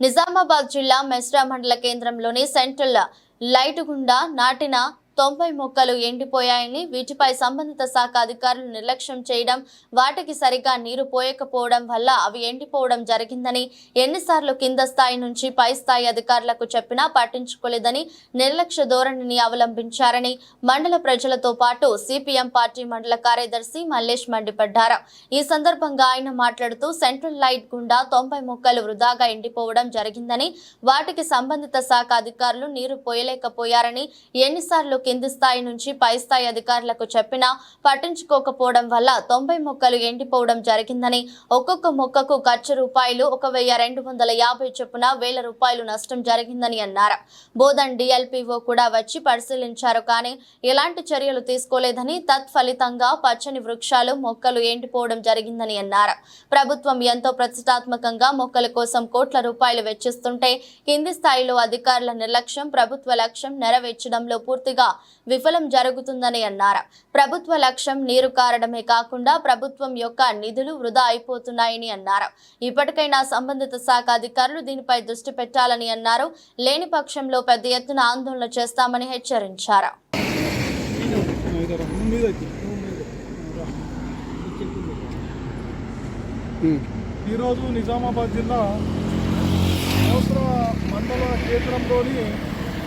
నిజామాబాద్ జిల్లా మెస్రా మండల కేంద్రంలోని సెంట్రల్ లైట్ గుండా నాటిన తొంభై మొక్కలు ఎండిపోయాయని వీటిపై సంబంధిత శాఖ అధికారులు నిర్లక్ష్యం చేయడం వాటికి సరిగా నీరు పోయకపోవడం వల్ల అవి ఎండిపోవడం జరిగిందని ఎన్నిసార్లు కింద స్థాయి నుంచి పై స్థాయి అధికారులకు చెప్పినా పట్టించుకోలేదని నిర్లక్ష్య ధోరణిని అవలంబించారని మండల ప్రజలతో పాటు సిపిఎం పార్టీ మండల కార్యదర్శి మల్లేష్ మండిపడ్డారు. ఈ సందర్భంగా ఆయన మాట్లాడుతూ సెంట్రల్ లైట్ గుండా తొంభై మొక్కలు వృధాగా ఎండిపోవడం జరిగిందని వాటికి సంబంధిత శాఖ అధికారులు నీరు పోయలేకపోయారని ఎన్నిసార్లు కింది స్థాయి నుంచి పై స్థాయి అధికారులకు చెప్పినా పట్టించుకోకపోవడం వల్ల తొంభై మొక్కలు ఎండిపోవడం జరిగిందని ఒక్కొక్క మొక్కకు ఖర్చు రూపాయలు ఒక వెయ్యి రెండు వందల యాభై చొప్పున వేల రూపాయలు నష్టం జరిగిందని అన్నారు. బోధన్ డిఎల్పిఓ కూడా వచ్చి పరిశీలించారు కానీ ఎలాంటి చర్యలు తీసుకోలేదని తత్ఫలితంగా పచ్చని వృక్షాలు మొక్కలు ఎండిపోవడం జరిగిందని అన్నారు. ప్రభుత్వం ఎంతో ప్రతిష్టాత్మకంగా మొక్కల కోసం కోట్ల రూపాయలు వెచ్చిస్తుంటే కింది స్థాయిలో అధికారుల నిర్లక్ష్యం ప్రభుత్వ లక్ష్యం నెరవేర్చడంలో పూర్తిగా విఫలం జరుగుతుందని అన్నారు. ప్రభుత్వ లక్ష్యం నీరు కారడమే కాకుండా ప్రభుత్వం యొక్క నిధులు వృధా అయిపోతున్నాయని అన్నారు. ఇప్పటికైనా సంబంధిత శాఖ అధికారులు దీనిపై దృష్టి పెట్టాలని అన్నారు. లేని పక్షంలో పెద్ద ఎత్తున ఆందోళన చేస్తామని హెచ్చరించారు. ఈరోజు నిజామాబాద్ జిల్లా మండల కేంద్రంలోని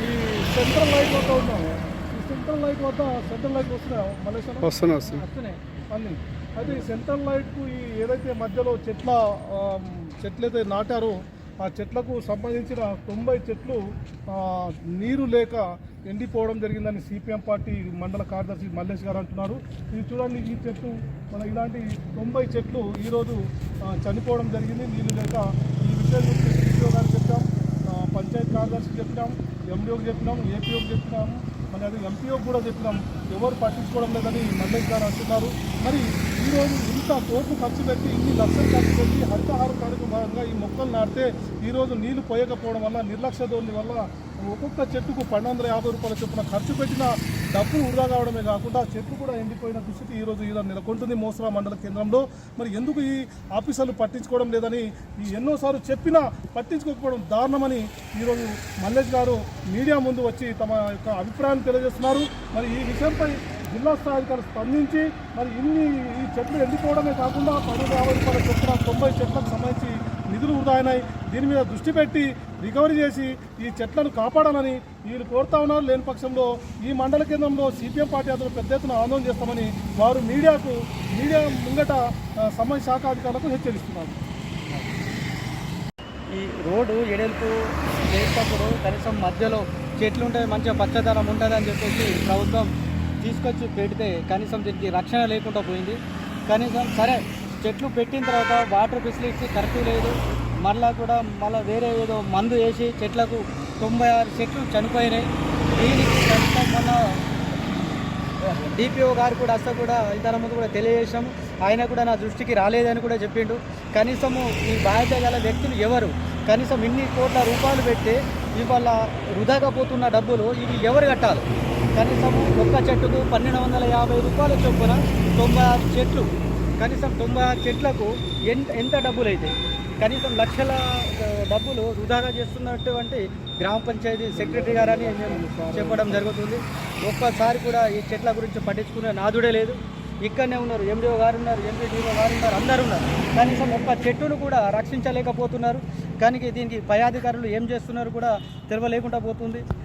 ఈ సెంట్రల్ లైట్ ఉన్నాము. సెంట్రల్ లైట్ వద్ద సెంట్రల్ లైట్ వస్తున్నాము మలేషియా వస్తున్నా వస్తున్నా వస్తున్నాయి. అన్ని. అయితే ఈ సెంట్రల్ లైట్కు ఈ ఏదైతే మధ్యలో చెట్ల చెట్లయితే నాటారో ఆ చెట్లకు సంబంధించిన తొంభై చెట్లు నీరు లేక ఎండిపోవడం జరిగిందని సిపిఎం పార్టీ మండల కార్యదర్శి మల్లేష్ గారు అంటున్నారు. ఇది చూడండి ఈ చెట్టు మన ఇలాంటి తొంభై చెట్లు ఈరోజు చనిపోవడం జరిగింది. నీళ్ళు లేక ఈ విషయం గురించి సిపిఓ గారు చెప్పాం పంచాయత్ కార్యదర్శికి చెప్పినాం ఎండిఓకి చెప్పినాం ఏపీఓకి చెప్పినాము మరి అది ఎంపీఓ కూడా చెప్పినాం. ఎవరు పట్టించుకోవడం లేదని మల్లేష్ గారు అంటున్నారు. మరి ఈరోజు ఇంత కోట్లు ఖర్చు పెట్టి ఇన్ని లక్షలు ఖర్చు పెట్టి హరితహార కార్యక్రమం భాగంగా ఈ మొక్కలు నాటితే ఈరోజు నీళ్ళు పోయకపోవడం వల్ల నిర్లక్ష్య ధోరణి వల్ల ఒక్కొక్క చెట్టుకు పన్నెండు వందల యాభై రూపాయల చొప్పున ఖర్చు పెట్టిన డబ్బులు వృధా కావడమే కాకుండా చెట్లు కూడా ఎండిపోయిన దుస్థితి ఈరోజు ఇలా నెలకొంటుంది మోసరా మండల కేంద్రంలో. మరి ఎందుకు ఈ ఆఫీసర్లు పట్టించుకోవడం లేదని ఈ ఎన్నోసార్లు చెప్పినా పట్టించుకోకపోవడం దారుణమని ఈరోజు మల్లేష్ గారు మీడియా ముందు వచ్చి తమ యొక్క అభిప్రాయాన్ని తెలియజేస్తున్నారు. మరి ఈ విషయంపై జిల్లా స్థాయికారు స్పందించి మరి ఇన్ని ఈ చెట్లు ఎండిపోవడమే కాకుండా పన్నెండు యాభై రూపాయల చొప్పున తొంభై చెట్లకు సంబంధించి నిధులు వృధా అయినాయి. దీని మీద దృష్టి పెట్టి రికవరీ చేసి ఈ చెట్లను కాపాడాలని వీళ్ళు కోరుతా ఉన్నారు. లేని పక్షంలో ఈ మండల కేంద్రంలో సిపిఎం పార్టీ అతను పెద్ద ఎత్తున ఆందోళన చేస్తామని వారు మీడియాకు మీడియా ముంగట సంబంధిత శాఖ అధికారులకు హెచ్చరిస్తున్నారు. ఈ రోడ్డు ఎడెల్పు చేసేటప్పుడు కనీసం మధ్యలో చెట్లు ఉంటే మంచిగా పచ్చదనం ఉంటుంది అని చెప్పేసి ప్రభుత్వం తీసుకొచ్చి పెడితే కనీసం దీనికి రక్షణ లేకుండా పోయింది. కనీసం సరే చెట్లు పెట్టిన తర్వాత వాటర్ ఫెసిలిటీ కరెక్ట్ లేదు. మళ్ళా కూడా మళ్ళీ వేరే ఏదో మందు వేసి చెట్లకు తొంభై ఆరు చెట్లు చనిపోయినాయి. దీనికి కనీసం మొన్న డిపిఓ గారు కూడా అస్త కూడా ఇంతకు ముందు కూడా తెలియజేసాం ఆయన కూడా నా దృష్టికి రాలేదని కూడా చెప్పిండు. కనీసము ఈ బాధ్యత గల వ్యక్తులు ఎవరు? కనీసం ఇన్ని కోట్ల రూపాయలు పెట్టి ఇవాళ వృధాగా పోతున్న డబ్బులు ఇవి ఎవరు కట్టాలి? కనీసము ఒక్క చెట్టుకు పన్నెండు వందల యాభై రూపాయల చొప్పున తొంభై ఆరు చెట్లు. కనీసం తొంభై ఆరు చెట్లకు ఎంత ఎంత డబ్బులు అయితే కనీసం లక్షల డబ్బులు వృధాగా చేస్తున్నటువంటి గ్రామ పంచాయతీ సెక్రటరీ గారని మేము చెప్పడం జరుగుతుంది. ఒక్కసారి కూడా ఈ చెట్ల గురించి పట్టించుకునే నాదుడే లేదు. ఇక్కడనే ఉన్నారు ఎండిఓ గారు ఉన్నారు ఎంపీడీఓ గారు ఉన్నారు అందరు ఉన్నారు. కనీసం ఒక్క చెట్టును కూడా రక్షించలేకపోతున్నారు. కానీ దీనికి పై అధికారులు ఏం చేస్తున్నారు కూడా తెలియలేకుండా పోతుంది.